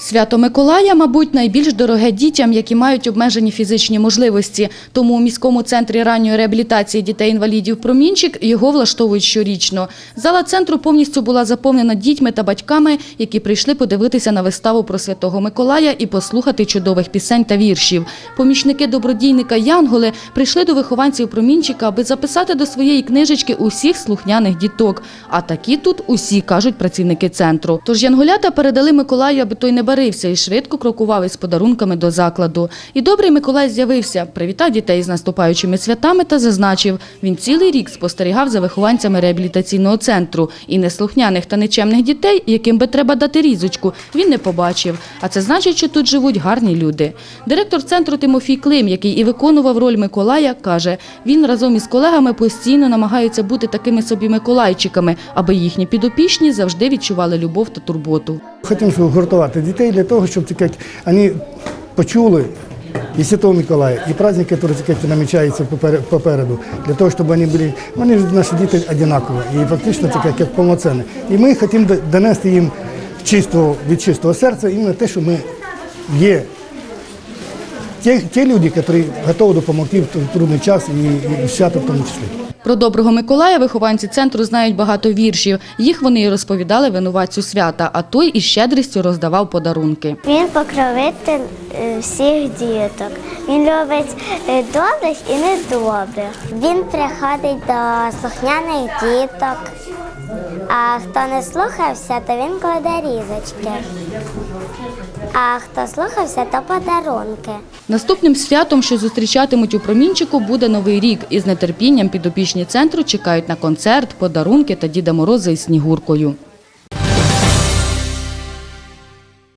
Свято Миколая, мабуть, найбільш дороге дітям, які мають обмежені фізичні можливості. Тому у міському центрі ранньої реабілітації дітей-інвалідів «Промінчик» його влаштовують щорічно. Зала центру повністю була заповнена дітьми та батьками, які прийшли подивитися на виставу про Святого Миколая і послухати чудових пісень та віршів. Помічники добродійника Янголи прийшли до вихованців «Промінчика», аби записати до своєї книжечки усіх слухняних діток. А такі тут усі, кажуть працівники центру. Тож янголята передали Миколаю, аби той не барився і швидко крокував із подарунками до закладу. І добрий Миколай з'явився, привітав дітей з наступаючими святами та зазначив, він цілий рік спостерігав за вихованцями реабілітаційного центру. І неслухняних та нечемних дітей, яким би треба дати різочку, він не побачив. А це значить, що тут живуть гарні люди. Директор центру Тимофій Клим, який і виконував роль Миколая, каже, він разом із колегами постійно намагаються бути такими собі миколайчиками, аби їхні підопічні завжди відчували любов та турботу. Хотим гуртувати дітей для того, щоб так, вони почули і Святого Миколая, і праздник, який намічається попереду, для того, щоб вони були, вони ж наші діти однакові і фактично це як, повноцінні. І ми хочемо донести їм чистого, від чистого серця іменно те, що ми є. Ті, ті люди, які готові допомогти в трудний час і, і в свято в тому числі. Про доброго Миколая вихованці центру знають багато віршів. Їх вони і розповідали винуватцю свята, а той із щедрістю роздавав подарунки. Він покровитель е, всіх діток. Він любить е, добрих і недобрих. Він приходить до слухняних діток. А хто не слухався, то він кладе різочки. А хто слухався, то подарунки. Наступним святом, що зустрічатимуть у промінчику, буде новий рік. І з нетерпінням підопічні центру чекають на концерт, подарунки та Діда Мороза із Снігуркою.